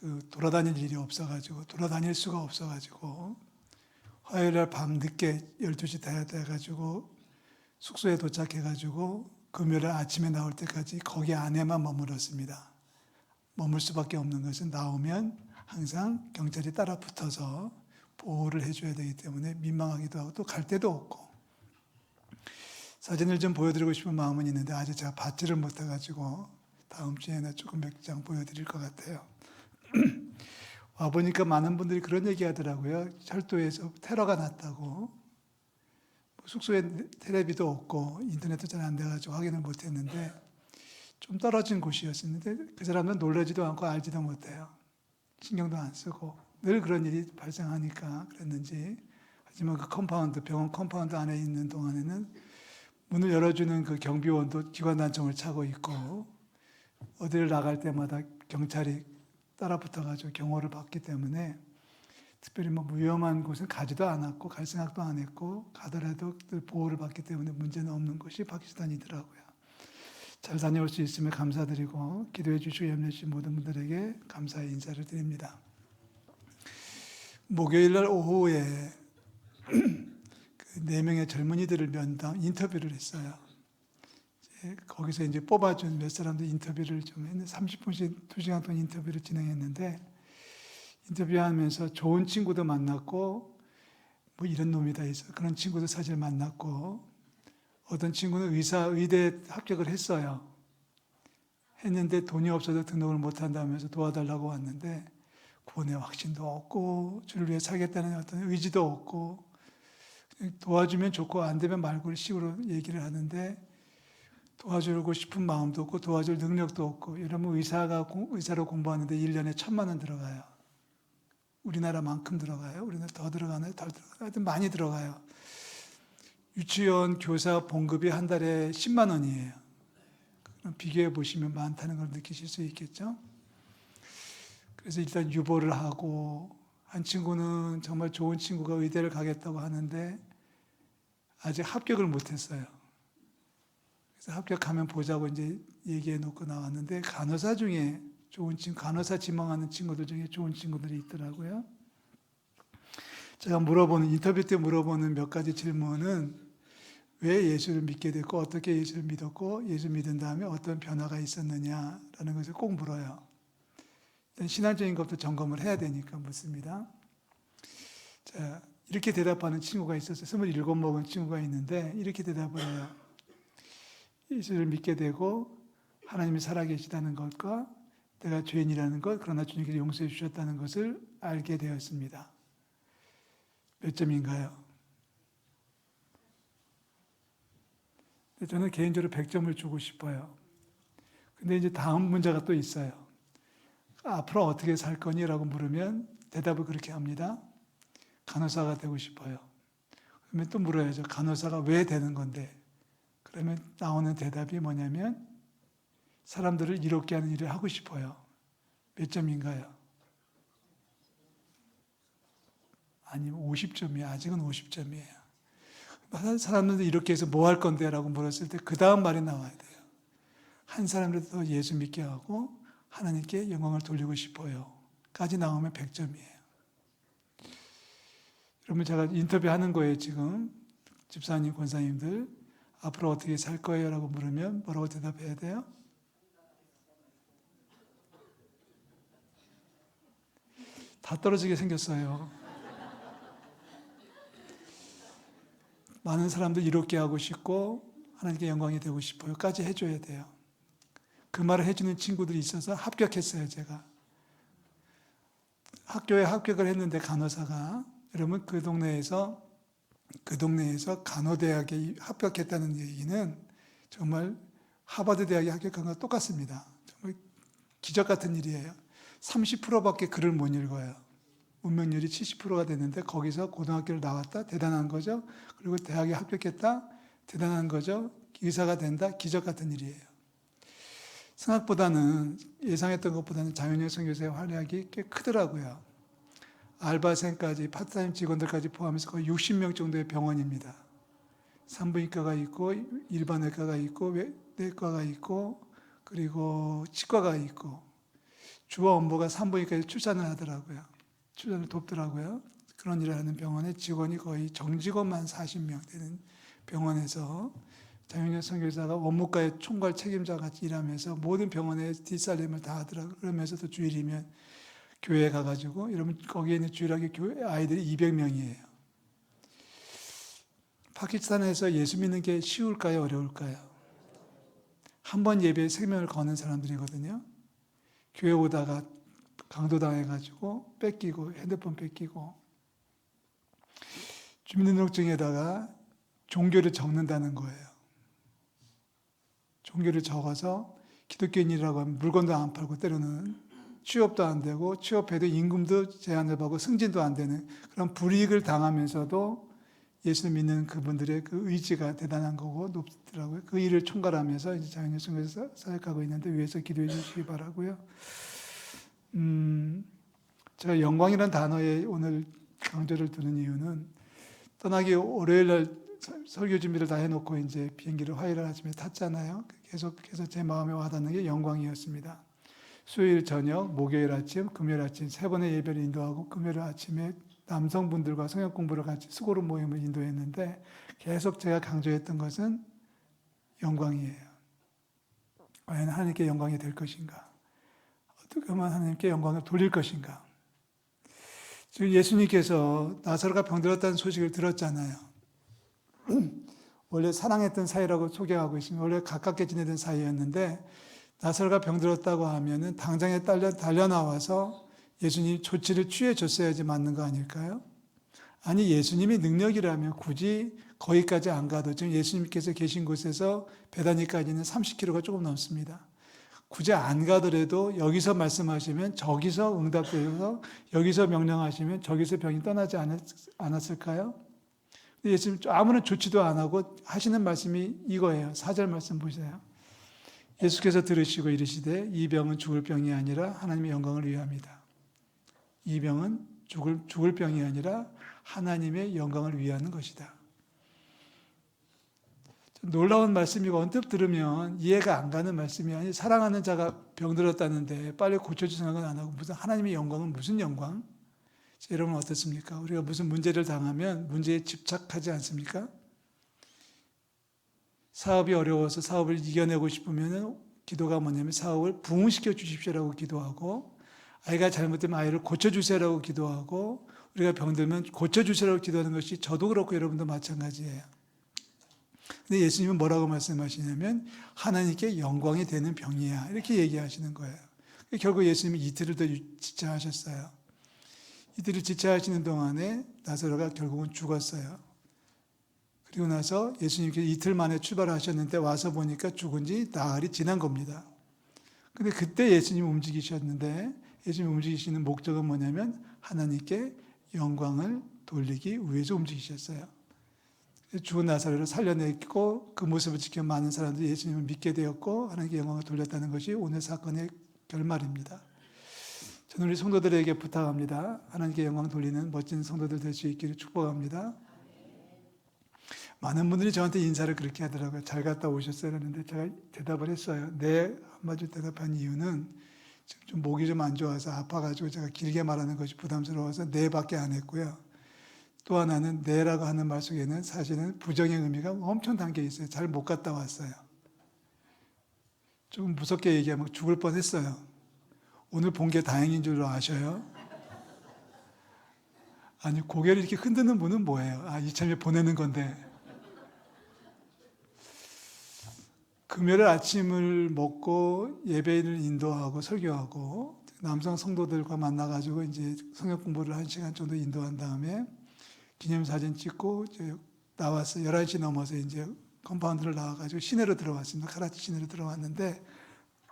그 돌아다닐 일이 없어가지고 돌아다닐 수가 없어가지고 화요일 날밤 늦게 12시 다 돼가지고 숙소에 도착해가지고 금요일 날 아침에 나올 때까지 거기 안에만 머물었습니다. 머물 수밖에 없는 것은 나오면 항상 경찰이 따라 붙어서 보호를 해줘야 되기 때문에 민망하기도 하고 또 갈 데도 없고 사진을 좀 보여드리고 싶은 마음은 있는데 아직 제가 받지를 못해가지고 다음 주에는 조금 몇 장 보여드릴 것 같아요. 와 보니까 많은 분들이 그런 얘기 하더라고요. 철도에서 테러가 났다고. 뭐 숙소에 텔레비도 없고 인터넷도 잘 안 돼가지고 확인을 못 했는데 좀 떨어진 곳이었는데 그 사람은 놀라지도 않고 알지도 못해요. 신경도 안 쓰고 늘 그런 일이 발생하니까 그랬는지 하지만 그 컴파운드 병원 컴파운드 안에 있는 동안에는 문을 열어주는 그 경비원도 기관 단총을 차고 있고 어디를 나갈 때마다 경찰이 따라붙어가지고 경호를 받기 때문에 특별히 뭐 위험한 곳은 가지도 않았고 갈 생각도 안 했고 가더라도 늘 보호를 받기 때문에 문제는 없는 곳이 파키스탄이더라고요. 잘 다녀올 수 있으면 감사드리고 기도해 주시고 염려해 주신 모든 분들에게 감사의 인사를 드립니다. 목요일 날 오후에 그 네 명의 젊은이들을 면담 인터뷰를 했어요. 거기서 이제 뽑아준 몇 사람들 인터뷰를 좀 했는데 30분씩 2시간 동안 인터뷰를 진행했는데 인터뷰하면서 좋은 친구도 만났고 뭐 이런 놈이 다 있어 그런 친구도 사실 만났고 어떤 친구는 의사 의대 합격을 했어요. 했는데 돈이 없어서 등록을 못 한다면서 도와달라고 왔는데 구원의 확신도 없고 주를 위해 살겠다는 어떤 의지도 없고 도와주면 좋고 안 되면 말고 식으로 얘기를 하는데 도와주고 싶은 마음도 없고 도와줄 능력도 없고 이러면 의사가 공- 의사로 공부하는데 1년에 천만 원 들어가요. 우리나라만큼 들어가요. 우리나라 더 들어가나요? 덜 들어가요? 하여튼 많이 들어가요. 유치원 교사 봉급이 한 달에 10만 원이에요. 그럼 비교해 보시면 많다는 걸 느끼실 수 있겠죠? 그래서 일단 유보를 하고 한 친구는 정말 좋은 친구가 의대를 가겠다고 하는데 아직 합격을 못했어요. 그래서 합격하면 보자고 이제 얘기해 놓고 나왔는데 간호사 중에 좋은 친구, 간호사 지망하는 친구들 중에 좋은 친구들이 있더라고요. 제가 물어보는 인터뷰 때 물어보는 몇 가지 질문은 왜 예수를 믿게 됐고 어떻게 예수를 믿었고 예수 믿은 다음에 어떤 변화가 있었느냐라는 것을 꼭 물어요. 일단 신앙적인 것도 점검을 해야 되니까 묻습니다. 자, 이렇게 대답하는 친구가 있었어요. 27 먹은 친구가 있는데 이렇게 대답을 해요. 예수를 믿게 되고 하나님이 살아계시다는 것과 내가 죄인이라는 것, 그러나 주님께서 용서해 주셨다는 것을 알게 되었습니다. 몇 점인가요? 저는 개인적으로 100점을 주고 싶어요. 근데 이제 다음 문제가 또 있어요. 앞으로 어떻게 살 거니? 라고 물으면 대답을 그렇게 합니다. 간호사가 되고 싶어요. 그러면 또 물어야죠. 간호사가 왜 되는 건데? 그러면 나오는 대답이 뭐냐면 사람들을 이롭게 하는 일을 하고 싶어요. 몇 점인가요? 아니면 50점이에요. 아직은 50점이에요. 사람들도 이렇게 해서 뭐 할 건데? 라고 물었을 때 그 다음 말이 나와야 돼요. 한 사람이라도 예수 믿게 하고 하나님께 영광을 돌리고 싶어요. 까지 나오면 100점이에요. 여러분 제가 인터뷰하는 거예요 지금 집사님 권사님들 앞으로 어떻게 살 거예요? 라고 물으면 뭐라고 대답해야 돼요? 다 떨어지게 생겼어요. 많은 사람들 이롭게 하고 싶고 하나님께 영광이 되고 싶어요까지 해줘야 돼요. 그 말을 해주는 친구들이 있어서 합격했어요 제가. 학교에 합격을 했는데 간호사가 여러분 그 동네에서 그 동네에서 간호대학에 합격했다는 얘기는 정말 하버드 대학에 합격한 거 똑같습니다. 정말 기적 같은 일이에요. 30%밖에 글을 못 읽어요. 문명률이 70%가 됐는데 거기서 고등학교를 나왔다 대단한 거죠. 그리고 대학에 합격했다 대단한 거죠. 의사가 된다 기적 같은 일이에요. 생각보다는 예상했던 것보다는 장윤영 선교사의 활약이 꽤 크더라고요. 알바생까지 파트타임 직원들까지 포함해서 거의 60명 정도의 병원입니다. 산부인과가 있고 일반 외과가 있고 외- 내과가 있고 그리고 치과가 있고 주와 엄보가 산부인과에 출산을 하더라고요. 출산을 돕더라고요. 그런 일을 하는 병원에 직원이 거의 정직원만 40명 되는 병원에서 장윤현 선교사가 원무과의 총괄 책임자 같이 일하면서 모든 병원의 뒷살림을 다 하더라고요. 그러면서도 주일이면 교회에 가가지고 여러분 거기에 있는 주일학교 교회 아이들이 200명이에요. 파키스탄에서 예수 믿는 게 쉬울까요? 어려울까요? 한 번 예배에 생명을 거는 사람들이거든요. 교회 오다가 강도당해가지고 뺏기고 핸드폰 뺏기고 주민등록증에다가 종교를 적는다는 거예요. 종교를 적어서 기독교인이라고 하면 물건도 안 팔고 때로는 취업도 안 되고 취업해도 임금도 제한을 받고 승진도 안 되는 그런 불이익을 당하면서도 예수 믿는 그분들의 그 의지가 대단한 거고 높더라고요. 그 일을 총괄하면서 이제 자연의 성에서 사역하고 있는데 위해서 기도해 주시기 바라고요. 음, 제가 영광이라는 단어에 오늘 강조를 두는 이유는 떠나기 월요일 날 설- 설교 준비를 다 해놓고 이제 비행기를 화요일 아침에 탔잖아요. 계속해서 제 마음에 와닿는 게 영광이었습니다. 수요일 저녁, 목요일 아침, 금요일 아침 세 번의 예배를 인도하고 금요일 아침에 남성분들과 성역 공부를 같이 수고로 모임을 인도했는데 계속 제가 강조했던 것은 영광이에요. 과연 하나님께 영광이 될 것인가? 어떻게 하면 하나님께 영광을 돌릴 것인가? 지금 예수님께서 나사로가 병들었다는 소식을 들었잖아요. 원래 사랑했던 사이라고 소개하고 있습니다. 원래 가깝게 지내던 사이였는데 나사로가 병들었다고 하면은 당장에 달려 달려 나와서 예수님 조치를 취해 줬어야지 맞는 거 아닐까요? 아니 예수님이 능력이라면 굳이 거기까지 안 가도 지금 예수님께서 계신 곳에서 베다니까지는 30km가 조금 넘습니다. 굳이 안 가더라도 여기서 말씀하시면 저기서 응답되어서 여기서 명령하시면 저기서 병이 떠나지 않았, 않았을까요? 예수님 아무런 조치도 안 하고 하시는 말씀이 이거예요. 사절 말씀 보세요. 예수께서 들으시고 이르시되 이 병은 죽을 병이 아니라 하나님의 영광을 위함이다. 이 병은 죽을 죽을 병이 아니라 하나님의 영광을 위하는 것이다. 놀라운 말씀이고 언뜻 들으면 이해가 안 가는 말씀이 아니 사랑하는 자가 병들었다는데 빨리 고쳐줄 생각은 안 하고 무슨 하나님의 영광은 무슨 영광? 자, 여러분 어떻습니까? 우리가 무슨 문제를 당하면 문제에 집착하지 않습니까? 사업이 어려워서 사업을 이겨내고 싶으면 기도가 뭐냐면 사업을 부흥시켜 주십시오라고 기도하고 아이가 잘못되면 아이를 고쳐주세요라고 기도하고 우리가 병들면 고쳐주세요라고 기도하는 것이 저도 그렇고 여러분도 마찬가지예요. 근데 예수님은 뭐라고 말씀하시냐면 하나님께 영광이 되는 병이야 이렇게 얘기하시는 거예요. 결국 예수님이 이틀을 더 지체하셨어요. 이틀을 지체하시는 동안에 나사로가 결국은 죽었어요. 그리고 나서 예수님께서 이틀 만에 출발하셨는데 와서 보니까 죽은 지 나흘이 지난 겁니다. 근데 그때 예수님 움직이셨는데 예수님 움직이시는 목적은 뭐냐면 하나님께 영광을 돌리기 위해서 움직이셨어요. 죽은 나사로를 살려냈고 그 모습을 지켜 많은 사람들이 예수님을 믿게 되었고 하나님께 영광을 돌렸다는 것이 오늘 사건의 결말입니다. 저는 우리 성도들에게 부탁합니다. 하나님께 영광 돌리는 멋진 성도들 될 수 있기를 축복합니다. 많은 분들이 저한테 인사를 그렇게 하더라고요. 잘 갔다 오셨어요. 그랬는데 제가 대답을 했어요. 네, 한마디로 대답한 이유는 지금 좀 목이 좀 안 좋아서 아파가지고 제가 길게 말하는 것이 부담스러워서 네 밖에 안 했고요. 또 하나는 네라고 하는 말 속에는 사실은 부정의 의미가 엄청 담겨 있어요. 잘 못 갔다 왔어요. 조금 무섭게 얘기하면 죽을 뻔 했어요. 오늘 본 게 다행인 줄로 아셔요? 아니, 고개를 이렇게 흔드는 분은 뭐예요? 아, 이참에 보내는 건데. 금요일 아침을 먹고 예배를 인도하고 설교하고 남성 성도들과 만나가지고 이제 성역 공부를 한 시간 정도 인도한 다음에 기념사진 찍고 이제 나왔어요. 11시 넘어서 이제 컴파운드를 나와가지고 시내로 들어왔습니다. 카라치 시내로 들어왔는데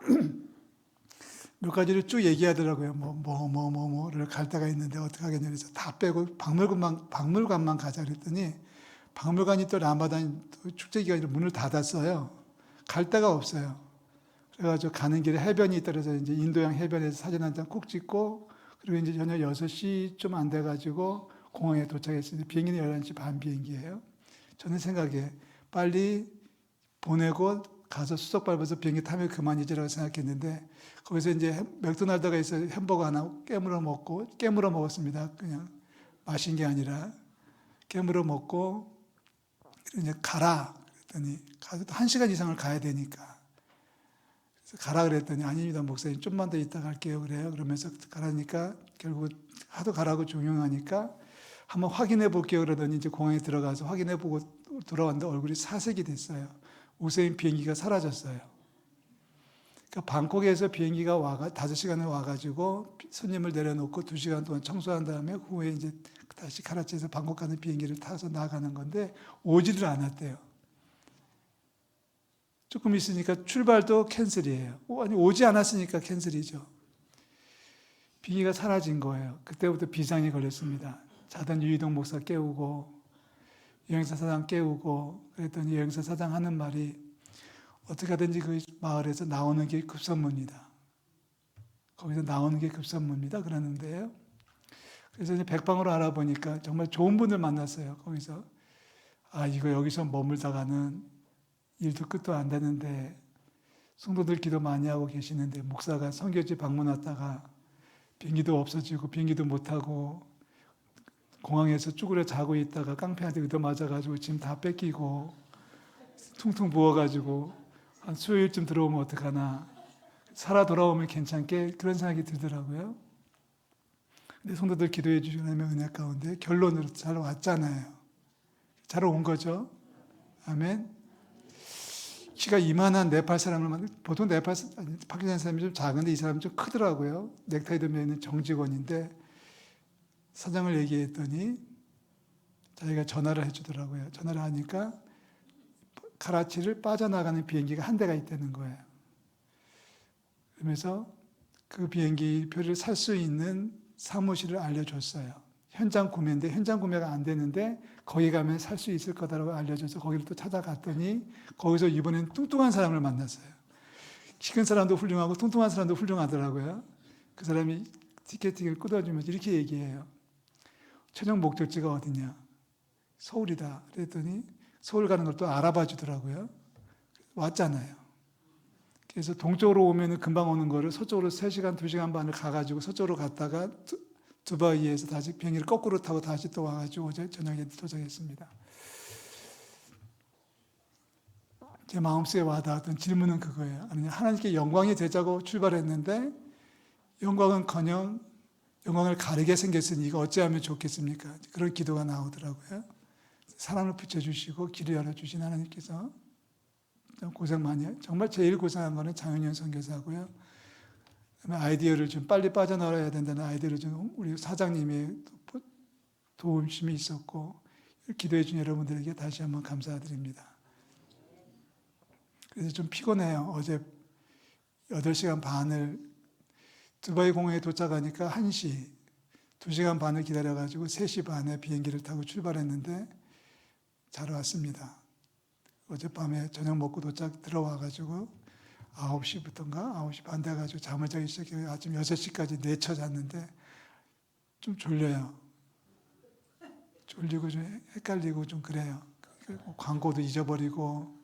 몇 가지를 쭉 얘기하더라고요. 뭐, 뭐, 뭐, 뭐, 뭐를 갈 데가 있는데 어떡하겠냐 그래서 다 빼고 박물관만, 박물관만 가자 그랬더니 박물관이 또 라마단 또 축제 기간에 문을 닫았어요. 갈 데가 없어요. 그래가지고 가는 길에 해변이 있더라서 이제 인도양 해변에서 사진 한 장 꼭 찍고 그리고 이제 저녁 6시 좀안 돼가지고 공항에 도착했습니다. 비행기는 11시 반 비행기예요. 저는 생각에 빨리 보내고 가서 수석 밟아서 비행기 타면 그만이지라고 생각했는데 거기서 이제 햄- 맥도날드가 있어 햄버거 하나 깨물어 먹고 깨물어 먹었습니다. 그냥 마신 게 아니라 깨물어 먹고 이제 가라 그랬더니 한 시간 이상을 가야 되니까. 가라 그랬더니 아닙니다 목사님. 좀만 더 있다 갈게요. 그래요. 그러면서 가라니까 결국 하도 가라고 종용하니까 한번 확인해 볼게요. 그러더니 이제 공항에 들어가서 확인해 보고 돌아왔는데 얼굴이 사색이 됐어요. 우세인 비행기가 사라졌어요. 그러니까 방콕에서 비행기가 와가 다섯 시간에 와가지고 손님을 내려놓고 두 시간 동안 청소한 다음에 그 후에 이제 다시 카라치에서 방콕 가는 비행기를 타서 나가는 건데 오지를 않았대요. 조금 있으니까 출발도 캔슬이에요. 오, 아니 오지 않았으니까 캔슬이죠. 비행기가 사라진 거예요. 그때부터 비상이 걸렸습니다. 자던 유이동 목사 깨우고 여행사 사장 깨우고 그랬더니 여행사 사장 하는 말이 어떻게 하든지 그 마을에서 나오는 게 급선무입니다. 거기서 나오는 게 급선무입니다. 그러는데요. 그래서 이제 백방으로 알아보니까 정말 좋은 분을 만났어요. 거기서 아 이거 여기서 머물다가는 일도 끝도 안 되는데 성도들 기도 많이 하고 계시는데 목사가 선교지 방문 왔다가 비행기도 없어지고 비행기도 못 타고 공항에서 쭈그려 자고 있다가 깡패한테 의도 맞아가지고 짐다 뺏기고 퉁퉁 부어가지고 한 수요일쯤 들어오면 어떡하나 살아 돌아오면 괜찮게 그런 생각이 들더라고요. 근데 성도들 기도해 주시면 은혜 가운데 결론으로 잘 왔잖아요. 잘 온 거죠. 아멘. 키가 이만한 네팔 사람을 만 보통 네팔 파키스탄 사람이 좀 작은데 이 사람이 좀 크더라고요. 넥타이도 매는 정직원인데 사장을 얘기했더니 자기가 전화를 해주더라고요. 전화를 하니까 카라치를 빠져나가는 비행기가 한 대가 있다는 거예요. 그러면서 그 비행기 표를 살 수 있는 사무실을 알려줬어요. 현장 구매인데 현장 구매가 안 되는데 거기 가면 살 수 있을 거다라고 알려줘서 거기를 또 찾아갔더니 거기서 이번엔 뚱뚱한 사람을 만났어요. 키 큰 사람도 훌륭하고 뚱뚱한 사람도 훌륭하더라고요. 그 사람이 티켓팅을 끊어주면서 이렇게 얘기해요. 최종 목적지가 어디냐? 서울이다. 그랬더니 서울 가는 걸 또 알아봐 주더라고요. 왔잖아요. 그래서 동쪽으로 오면은 금방 오는 거를 서쪽으로 3시간, 2시간 반을 가가지고 서쪽으로 갔다가 두- 두바이에서 다시 비행기를 거꾸로 타고 다시 또 와가지고 어제 저녁에 도착했습니다. 제 마음속에 와닿았던 질문은 그거예요. 아니, 하나님께 영광이 되자고 출발했는데 영광은커녕 영광을 가리게 생겼으니 이거 어찌하면 좋겠습니까? 그런 기도가 나오더라고요. 사랑을 붙여주시고 길을 열어주신 하나님께서 좀 고생 많이 해요. 정말 제일 고생한 거는 장윤현 선교사고요. 아이디어를 좀 빨리 빠져나와야 된다는 아이디어를 좀 우리 사장님의 도- 도움심이 있었고 기도해 준 여러분들에게 다시 한번 감사드립니다. 그래서 좀 피곤해요. 어제 8시간 반을 두바이 공항에 도착하니까 1시, 2시간 반을 기다려가지고 3시 반에 비행기를 타고 출발했는데 잘 왔습니다. 어젯밤에 저녁 먹고 도착 들어와가지고 9시부터인가 9시 반 돼가지고 잠을 자기 시작해요. 아침 6시까지 내쳐 잤는데 좀 졸려요. 졸리고 좀 헷갈리고 좀 그래요. 광고도 잊어버리고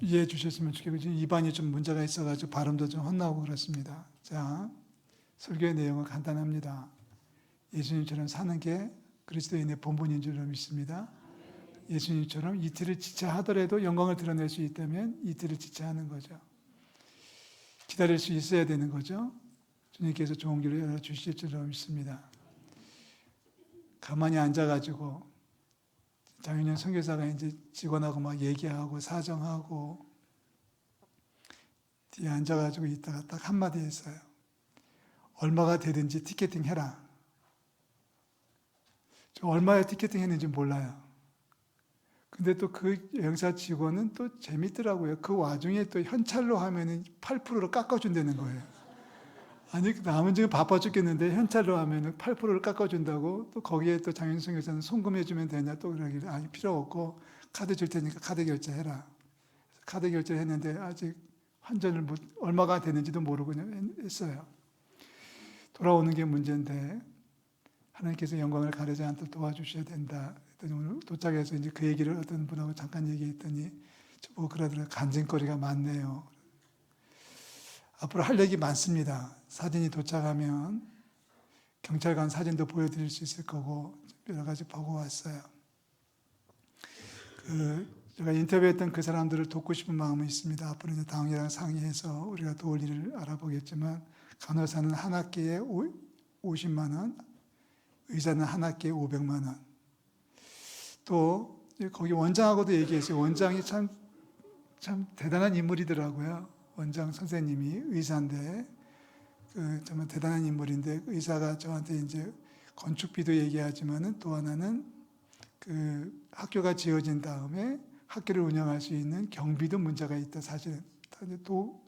이해해 주셨으면 좋겠고 입안이 좀 문제가 있어가지고 발음도 좀 헛나오고 그렇습니다. 자 설교의 내용은 간단합니다. 예수님처럼 사는 게 그리스도인의 본분인 줄 믿습니다. 예수님처럼 이틀을 지체하더라도 영광을 드러낼 수 있다면 이틀을 지체하는 거죠. 기다릴 수 있어야 되는 거죠. 주님께서 좋은 길을 열어주실 줄 믿습니다. 가만히 앉아가지고 장윤현 선교사가 이제 직원하고 막 얘기하고 사정하고 뒤에 앉아가지고 있다가 딱 한마디 했어요. 얼마가 되든지 티켓팅 해라. 저 얼마에 티켓팅 했는지 몰라요. 근데 또 그 여행사 직원은 또 재밌더라고요. 그 와중에 또 현찰로 하면은 8%로 깎아준다는 거예요. 아니 남은 지금 바빠 죽겠는데 현찰로 하면은 8%를 깎아준다고 또 거기에 또 장윤성 교사는 송금해주면 되냐 또 그러길래 아니 필요 없고 카드 줄 테니까 카드 결제해라. 카드 결제했는데 아직 환전을 못 얼마가 되는지도 모르고 했어요. 돌아오는 게 문제인데 하나님께서 영광을 가리지 않도록 도와주셔야 된다. 오늘 도착해서 이제 그 얘기를 어떤 분하고 잠깐 얘기했더니 뭐 그러더라고요. 간증거리가 많네요. 앞으로 할 얘기 많습니다. 사진이 도착하면 경찰관 사진도 보여드릴 수 있을 거고 여러 가지 보고 왔어요. 그 제가 인터뷰했던 그 사람들을 돕고 싶은 마음은 있습니다. 앞으로 이제 당이랑 상의해서 우리가 도울 일을 알아보겠지만 간호사는 한 학기에 오, 50만 원, 의사는 한 학기에 500만 원. 또 거기 원장하고도 얘기했어요. 원장이 참, 참 대단한 인물이더라고요. 원장 선생님이 의사인데 그 정말 대단한 인물인데 의사가 저한테 이제 건축비도 얘기하지만은 또 하나는 그 학교가 지어진 다음에 학교를 운영할 수 있는 경비도 문제가 있다 사실은 또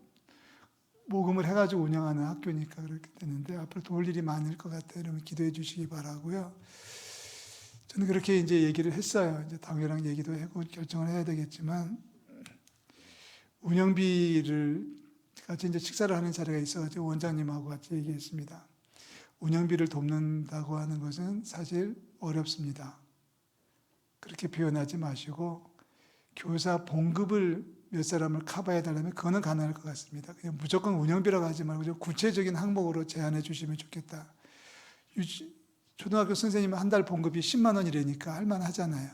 모금을 해가지고 운영하는 학교니까 그렇게 되는데 앞으로 도울 일이 많을 것 같아요. 여러분 기도해 주시기 바라고요. 저는 그렇게 이제 얘기를 했어요. 이제 당회랑 얘기도 하고 결정을 해야 되겠지만 운영비를 같이 이제 식사를 하는 자리가 있어가지고 원장님하고 같이 얘기했습니다. 운영비를 돕는다고 하는 것은 사실 어렵습니다. 그렇게 표현하지 마시고 교사 봉급을 몇 사람을 커버해 달라면 그거는 가능할 것 같습니다. 그냥 무조건 운영비라고 하지 말고 좀 구체적인 항목으로 제안해 주시면 좋겠다. 유치, 초등학교 선생님은 한달 봉급이 10만 원이라니까 할만하잖아요.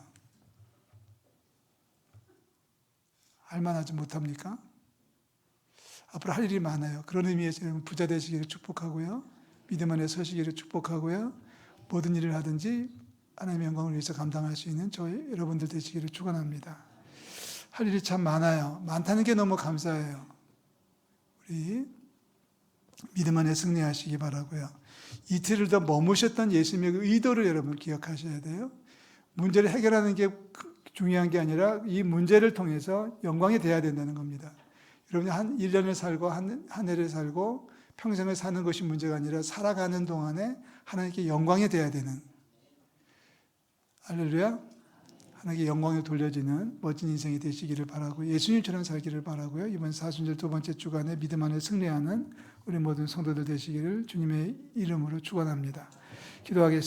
할만하지 못합니까? 앞으로 할 일이 많아요. 그런 의미에서 부자 되시기를 축복하고요. 믿음 안에 서시기를 축복하고요. 모든 일을 하든지 하나님의 영광을 위해서 감당할 수 있는 저희 여러분들 되시기를 축원합니다. 할 일이 참 많아요. 많다는 게 너무 감사해요. 우리 믿음 안에 승리하시기 바라고요. 이틀을 더 머무셨던 예수님의 그 의도를 여러분 기억하셔야 돼요. 문제를 해결하는 게 중요한 게 아니라 이 문제를 통해서 영광이 돼야 된다는 겁니다. 여러분이 한 1년을 살고 한, 한 해를 살고 평생을 사는 것이 문제가 아니라 살아가는 동안에 하나님께 영광이 돼야 되는 할렐루야. 하나님께 영광이 돌려지는 멋진 인생이 되시기를 바라고 예수님처럼 살기를 바라고요. 이번 사순절 두 번째 주간에 믿음 안에 승리하는 우리 모든 성도들 되시기를 주님의 이름으로 축원합니다. 기도하겠습니다.